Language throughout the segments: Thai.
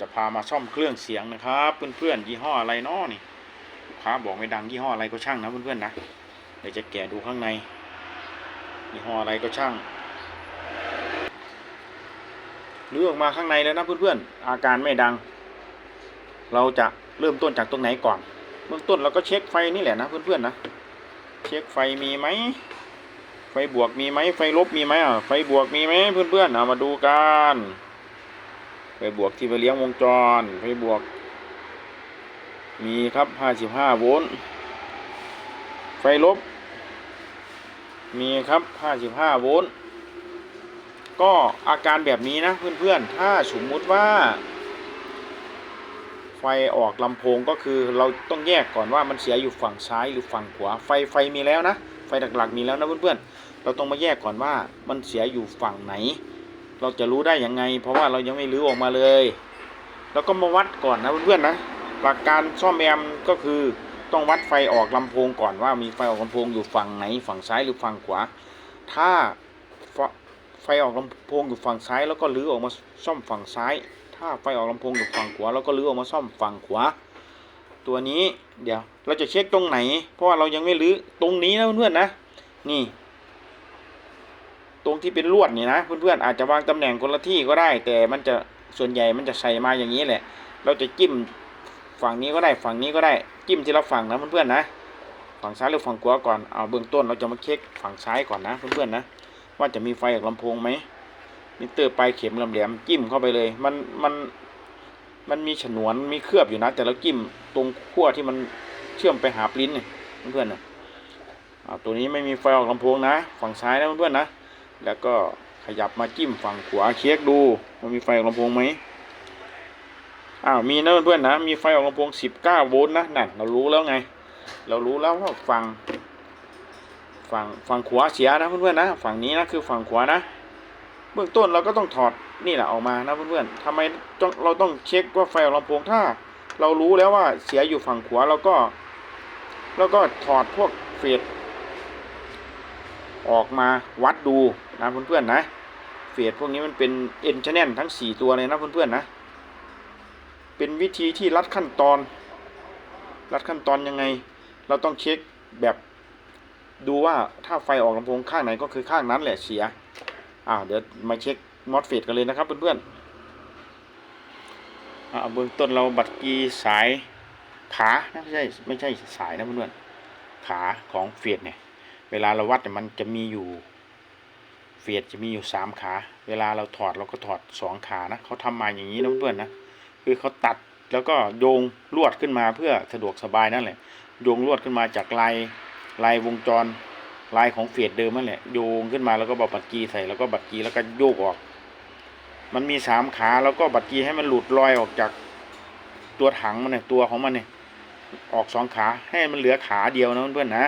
จะพามาซ่อมเครื่องเสียงนะครับเพื่อนๆยี่ห้ออะไรเนาะนี่ลูกค้าบอกไม่ดังยี่ห้ออะไรก็ช่างนะเพื่อนๆนะเดี๋ยวจะแกะดูข้างในยี่ห้ออะไรก็ช่างเลือกมาข้างในแล้วนะเพื่อนๆอาการไม่ดัง เราจะเริ่มต้นจากตรงไหนก่อน เบื้องต้นเราก็เช็คไฟนี่แหละนะเพื่อนๆนะเช็คไฟมีไหมไฟบวกมีไหมไฟลบมีไหมอะไฟบวกมีไหมเพื่อนๆเอามาดูกัน ไฟบวกที่ไปเลี้ยงวงจร ไฟบวก มีครับ 55 โวลต์ ไฟลบ มีครับ 55 โวลต์ ก็อาการแบบนี้นะเพื่อนๆ ถ้าสมมุติว่า ไฟออกลำโพงก็คือเราต้องแยกก่อนว่ามันเสียอยู่ฝั่งซ้ายหรือฝั่งขวา ไฟไฟมีแล้วนะ ไฟหลักๆมีแล้วนะเพื่อนๆ เราต้องมาแยกก่อนว่ามันเสียอยู่ฝั่งไหน เราจะรู้ได้ยังไง เพราะว่าเรายังไม่รื้อออกมาเลยแล้วก็มาวัดก่อนนะเพื่อนๆนะหลักการซ่อมแอมก็คือต้องวัดไฟออกลำโพงก่อนว่ามีไฟออกลำโพงอยู่ฝั่งไหน ฝั่งซ้ายหรือฝั่งขวา ถ้าไฟออกลำโพงอยู่ฝั่งซ้ายแล้วก็รื้อออกมาซ่อมฝั่งซ้าย ถ้าไฟออกลำโพงอยู่ฝั่งขวาเราก็ลื้อออกมาซ่อมฝั่งขวา ตัวนี้เดี๋ยวเราจะเช็คตรงไหน เพราะว่าเรายังไม่รื้อตรงนี้นะเพื่อนๆนะ นี่ ตรงที่เป็นลวดนี่นะเพื่อนๆอาจจะวางตำแหน่งคนละที่ก็ได้ แต่มันจะส่วนใหญ่มันจะใส่มาอย่างนี้แหละ เราจะจิ้มฝั่งนี้ก็ได้ฝั่งนี้ก็ได้จิ้มทีละฝั่งนะเพื่อนๆนะฝั่งซ้ายหรือฝั่งขวาก่อนเอาเบื้องต้นเราจะมาเช็คฝั่งซ้ายก่อนนะเพื่อนๆนะว่าจะมีไฟออกลำโพงไหมมิเตอร์ปลายเข็มแหลมๆจิ้มเข้าไปเลย มันมันมันมีฉนวนมีเคลือบอยู่นะ แต่เราจิ้มตรงขั้วที่มันเชื่อมไปหาปลิ้นเนี่ยเพื่อนๆนะอ่าตัวนี้ไม่มีไฟออกลำโพงนะ ฝั่งซ้ายนะเพื่อนๆนะ แล้วก็ขยับมาจิ้มฝั่งขวาเช็คดูว่ามีไฟออกลำโพงไหมอ้าวมีนะเพื่อนๆนะ มีไฟออกลำโพง 19 โวลต์นะนั่นเรารู้แล้วไง เรารู้แล้วว่าฝั่งฝั่งฝั่งขวาเสียนะเพื่อนๆนะ ฝั่งนี้นะคือฝั่งขวานะ เบื้องต้นเราก็ต้องถอดนี่แหละออกมานะเพื่อนๆทำไมเราต้องเช็คว่าไฟออกลำโพงถ้า เรารู้แล้วว่าเสียอยู่ฝั่งขวาเราก็ แล้วก็ถอดพวกเฟด ออกมาวัดดูนะเพื่อนๆนะเฟดพวกนี้มันเป็นเอ็นชแนลทั้ง 4 ตัวเลยนะเพื่อนๆนะ เป็นวิธีที่รัดขั้นตอนรัดขั้นตอนยังไง เราต้องเช็คแบบดูว่าถ้าไฟออกลำโพงข้างไหนก็คือข้างนั้นแหละเสียอ่าเดี๋ยวมาเช็คมอสเฟตกันเลยนะครับเพื่อนๆอ่าเบื้องต้นเราบัตรกีสายขานะไม่ใช่ไม่ใช่สายนะเพื่อนๆขาของเฟตเนี่ย เวลาเราวัดเนี่ยมันจะมีอยู่เฟตจะมีอยู่สามขา เวลาเราถอดเราก็ถอดสองขานะเขาทำมาอย่างนี้นะเพื่อนนะคือเขาตัดแล้วก็โยงลวดขึ้นมาเพื่อสะดวกสบายนั่นแหละโยงลวดขึ้นมาจากลายลายวงจรลายของเฟียดเดิมนั่นแหละโยงขึ้นมาแล้วก็บอกบัตรกีใส่แล้วก็บัตรกีแล้วก็โยกออก มันมีสามขาแล้วก็บัตรกีให้มันหลุดลอยออกจากตัวถังมันเนี่ยตัวของมันเนี่ยออกสองขาให้มันเหลือขาเดียวนะเพื่อนๆนะ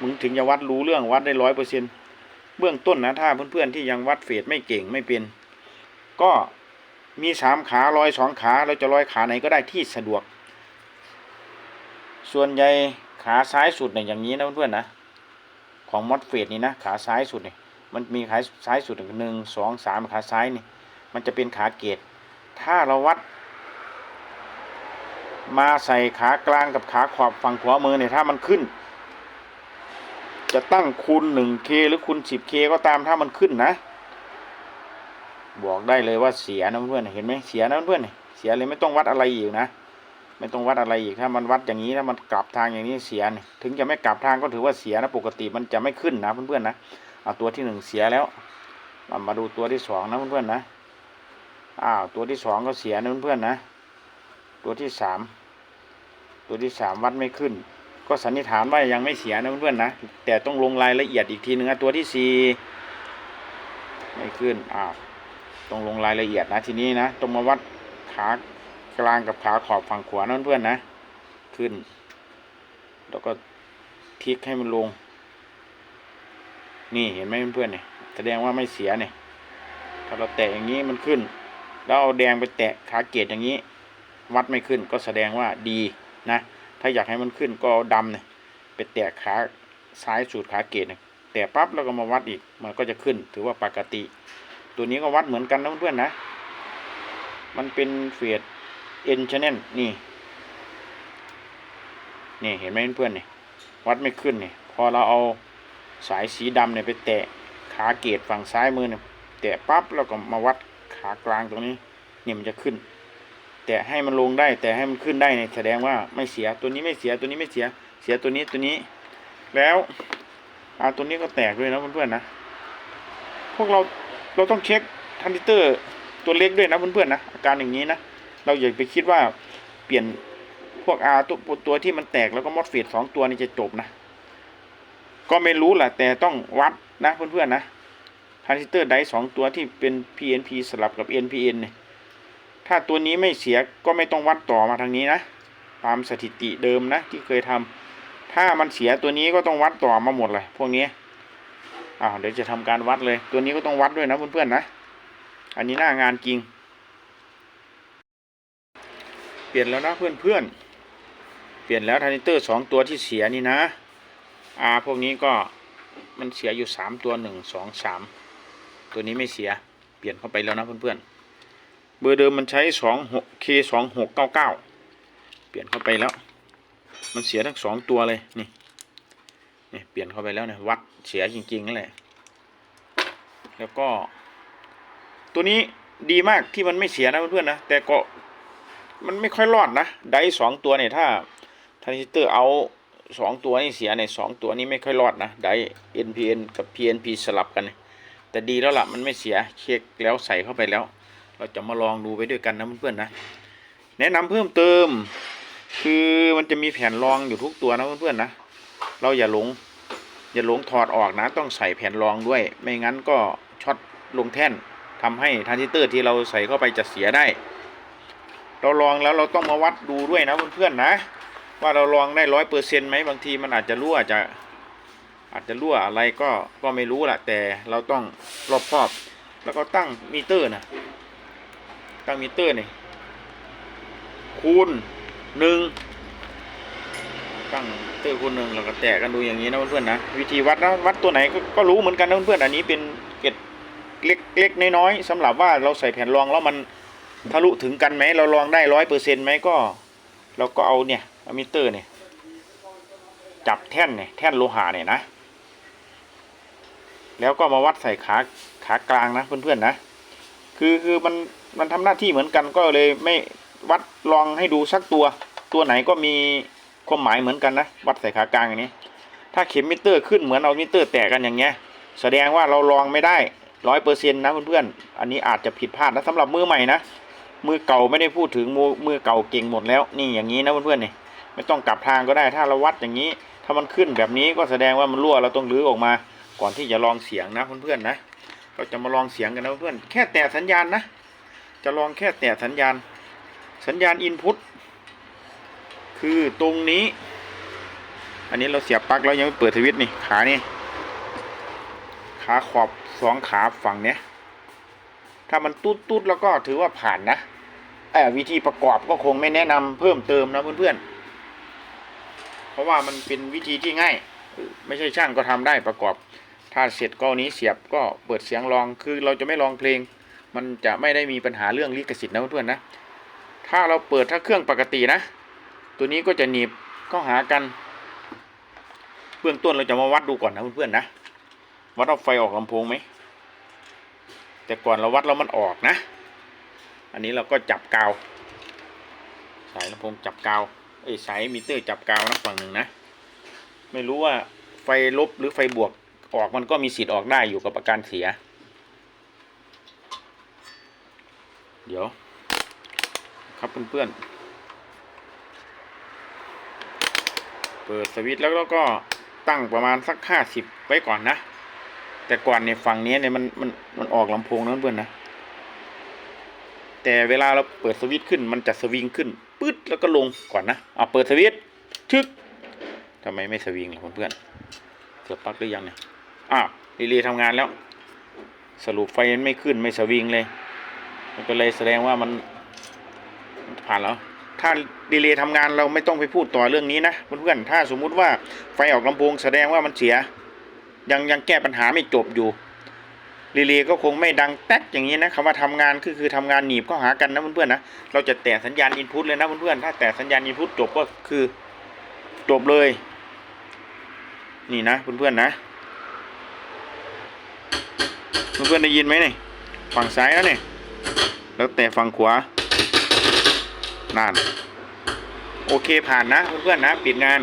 มึงถึงจะวัดรู้เรื่องวัดได้ร้อยเปอร์เซ็นเบื้องต้นนะถ้าเพื่อนๆที่ยังวัดเฟดไม่เก่งไม่เป็น ก็มีสามขาลอยสองขาเราจะลอยขาไหนก็ได้ที่สะดวก ส่วนใหญ่ขาซ้ายสุดเนี่ยอย่างนี้นะเพื่อนๆนะของมอสเฟดนี่นะขาซ้ายสุดนี่มันมีขาซ้ายสุดหนึ่งสองสามขาซ้ายนี่มันจะเป็นขาเกตถ้าเราวัด มาใส่ขากลางกับขาขวาฝั่งขวามือเนี่ยถ้ามันขึ้น จะตั้งคูณหนึ่งเคหรือคูณสิบเคก็ตามถ้ามันขึ้นนะ บอกได้เลยว่าเสียนะเพื่อนเห็นไหมเสียนะเพื่อนเสียเลยไม่ต้องวัดอะไรอีกนะ ไม่ต้องวัดอะไรอีกถ้ามันวัดอย่างนี้ถ้ามันกลับทางอย่างนี้เสียถึงจะไม่กลับทางก็ถือว่าเสียนะปกติมันจะไม่ขึ้นนะเพื่อนๆนะเอาตัวที่หนึ่งเสียแล้วมามาดูตัวที่สองนะเพื่อนๆนะอ้าวตัวที่สองก็เสียนะเพื่อนๆนะ ตัวที่สามตัวที่สามวัดไม่ขึ้น ก็สันนิษฐานว่ายังไม่เสียนะเพื่อนๆนะ แต่ต้องลงรายละเอียดอีกทีหนึ่งนะตัวที่สี่ไม่ขึ้นอ้าวต้องลงรายละเอียดนะทีนี้นะต้องมาวัดขากลางกับขาขอบฝั่งขวานั่นเพื่อนๆนะ ขึ้น แล้วก็พลิกให้มันลง นี่เห็นไหมเพื่อนๆเนี่ยแสดงว่าไม่เสียเนี่ยถ้าเราแตะอย่างนี้มันขึ้น แล้วเอาแดงไปแตะขาเกตอย่างนี้ วัดไม่ขึ้นก็แสดงว่าดีนะ ถ้าอยากให้มันขึ้นก็ดำเนี่ยไปแตะขาซ้ายสุดขาเกตเนี่ยแตะปั๊บแล้วก็มาวัดอีกมันก็จะขึ้น ถือว่าปกติ ตัวนี้ก็วัดเหมือนกันนะเพื่อนๆนะ มันเป็นเฟส N channel นี่นี่เห็นไหมเพื่อนๆนี่วัดไม่ขึ้นนี่พอเราเอาสายสีดำเนี่ยไปแตะขาเกตฝั่งซ้ายมือเนี่ยแตะปั๊บแล้วก็มาวัดขากลางตรงนี้ นี่มันจะขึ้น แตะให้มันลงได้ แต่ให้มันขึ้นได้เนี่ยแสดงว่าไม่เสียตัวนี้ไม่เสียตัวนี้ไม่เสียเสียตัวนี้ตัวนี้ แล้วอาตัวนี้ก็แตกด้วยนะเพื่อนๆนะพวกเราเราต้องเช็คทันดิเตอร์ตัวเล็กด้วยนะเพื่อนๆนะอาการอย่างนี้นะเราอย่าไปคิดว่าเปลี่ยนพวกอาตัวตัวที่มันแตกแล้วก็มอดเฟดสองตัวนี้จะจบนะ ก็ไม่รู้แหละแต่ต้องวัดนะเพื่อนๆนะทันซิสเตอร์ไดสองตัวที่เป็น PNP สลับกับ NPN เนี่ย ถ้าตัวนี้ไม่เสียก็ไม่ต้องวัดต่อมาทางนี้นะตามสถิติเดิมนะที่เคยทำถ้ามันเสียตัวนี้ก็ต้องวัดต่อมาหมดเลยพวกนี้อ้าวเดี๋ยวจะทำการวัดเลย ตัวนี้ก็ต้องวัดด้วยนะเพื่อนๆนะ อันนี้หน้างานจริง เปลี่ยนแล้วนะเพื่อนๆ เปลี่ยนแล้วทานิเตอร์สองตัวที่เสียนี่นะอาพวกนี้ก็มันเสียอยู่สามตัวหนึ่งสองสามตัวนี้ไม่เสียเปลี่ยนเข้าไปแล้วนะเพื่อนๆ เบอร์เดิมมันใช้สองหกเคสองหกเก้าเก้าเปลี่ยนเข้าไปแล้ว มันเสียทั้งสองตัวเลยนี่นี่เปลี่ยนเข้าไปแล้วเนี่ยวัดเสียจริงๆนั่นแหละแล้วก็ ตัวนี้ดีมากที่มันไม่เสียนะเพื่อนๆนะแต่ก็มันไม่ค่อยรอดนะไดสองตัวเนี่ยถ้าทรานซิสเตอร์เอาสองตัวนี่เสียเนี่ยสองตัวนี้ไม่ค่อยรอดนะได NPN กับ PNP สลับกัน แต่ดีแล้วล่ะมันไม่เสียเช็คแล้วใส่เข้าไปแล้ว เราจะมาลองดูไปด้วยกันนะเพื่อนๆนะ แนะนำเพิ่มเติม คือมันจะมีแผ่นรองอยู่ทุกตัวนะเพื่อนๆนะ เราอย่าหลง อย่าหลงถอดออกนะ ต้องใส่แผ่นรองด้วย ไม่งั้นก็ช็อตลงแท่นทำให้ทรานซิสเตอร์ที่เราใส่เข้าไปจะเสียได้ เราลองแล้วเราต้องมาวัดดูด้วยนะเพื่อนๆนะ ว่าเราลองได้ร้อยเปอร์เซ็นต์ไหมบางทีมันอาจจะรั่วจะอาจจะรั่วอะไรก็ก็ไม่รู้แหละแต่เราต้องรอบคอบ แล้วก็ตั้งมิเตอร์นะ ตั้งมิเตอร์นี่คูณหนึ่งตั้งมิเตอร์คูณหนึ่งแล้วก็แตะกันดูอย่างนี้นะเพื่อนๆนะวิธีวัดนะวัดตัวไหนก็ก็รู้เหมือนกันนะเพื่อนๆอันนี้เป็นเกร็ดเล็กเล็กน้อยๆสำหรับว่าเราใส่แผ่นรองแล้วมันทะลุถึงกันไหมเราลองได้ร้อยเปอร์เซ็นต์ไหมก็ เราก็เอาเนี่ยมิเตอร์เนี่ยจับแท่นเนี่ยแท่นโลหะเนี่ยนะ แล้วก็มาวัดใส่ขาขากลางนะเพื่อนๆนะ คือคือมัน มันทำหน้าที่เหมือนกันก็เลยไม่วัดลองให้ดูสักตัว ตัวไหนก็มีความหมายเหมือนกันนะวัดใส่ขากลางอย่างนี้ ถ้าเข็มมิเตอร์ขึ้นเหมือนเอามิเตอร์แตกกันอย่างเงี้ย แสดงว่าเราลองไม่ได้ร้อยเปอร์เซ็นต์นะเพื่อนๆอันนี้อาจจะผิดพลาดนะสำหรับมือใหม่นะมือเก่าไม่ได้พูดถึงมือมือเก่าเก่งหมดแล้ว นี่อย่างนี้นะเพื่อนๆนี่ไม่ต้องกลับทางก็ได้ถ้าเราวัดอย่างนี้ ถ้ามันขึ้นแบบนี้ก็แสดงว่ามันรั่วเราต้องรื้อออกมา ก่อนที่จะลองเสียงนะเพื่อนๆนะเราจะมาลองเสียงกันนะเพื่อนแค่แตะสัญญาณนะ จะลองแค่แตะสัญญาณ สัญญาณอินพุตคือตรงนี้ อันนี้เราเสียบปลั๊กแล้วยังไม่เปิดสวิตช์นี่ขานี่ขาขอบสองขาฝั่งเนี้ยถ้ามันตุ๊ดตุ๊ดแล้วก็ถือว่าผ่านนะเออวิธีประกอบก็คงไม่แนะนำเพิ่มเติมนะเพื่อนๆ เพราะว่ามันเป็นวิธีที่ง่าย ไม่ใช่ช่างก็ทำได้ประกอบ ถ้าเสร็จก็นี้เสียบก็เปิดเสียงลองคือเราจะไม่ลองเพลง มันจะไม่ได้มีปัญหาเรื่องลิขสิทธิ์นะเพื่อนๆนะ ถ้าเราเปิดถ้าเครื่องปกตินะ ตัวนี้ก็จะหนีบเข้าหากัน เบื้องต้นเราจะมาวัดดูก่อนนะเพื่อนๆนะ วัดเอาไฟออกลำโพงไหม แต่ก่อนเราวัดแล้วมันออกนะ อันนี้เราก็จับกาว สายลำโพงจับกาว เอ้ยสายมิเตอร์จับกาวนะฝั่งหนึ่งนะ ไม่รู้ว่าไฟลบหรือไฟบวกออกมันก็มีสิทธิ์ออกได้อยู่กับอาการเสีย เดี๋ยว ครับเพื่อนๆเปิดสวิตช์แล้วก็ตั้งประมาณสักห้าสิบไว้ก่อนนะ แต่ก่อนในฝั่งนี้เนี่ยมันมันมันออกลำโพงนะเพื่อนนะ แต่เวลาเราเปิดสวิตช์ขึ้นมันจะสวิงขึ้นปึ๊ดแล้วก็ลงก่อนนะเอาเปิดสวิตช์ชึกทำไมไม่สวิงล่ะเพื่อนๆเสียบปลั๊กหรือยังเนี่ยอ้าวรีเลย์ทำงานแล้ว สรุปไฟมันไม่ขึ้นไม่สวิงเลย มันก็เลยแสดงว่ามันผ่านแล้วถ้าดีเลย์ทำงานเราไม่ต้องไปพูดต่อเรื่องนี้นะเพื่อนๆถ้าสมมุติว่าไฟออกลำโพงแสดงว่ามันเสีย ยังยังแก้ปัญหาไม่จบอยู่รีเลย์ก็คงไม่ดังแป๊กอย่างนี้นะคำว่าทำงานคือคือทำงานหนีบเข้าหากันนะเพื่อนๆนะเราจะแตะสัญญาณอินพุตเลยนะเพื่อนๆถ้าแตะสัญญาณอินพุตจบก็คือจบเลย นี่นะเพื่อนๆนะเพื่อนๆได้ยินไหมนี่ฝั่งซ้ายแล้วนี่ แล้วแต่ฝั่งขวานั่น โอเคผ่านนะเพื่อนๆนะ ปิดงาน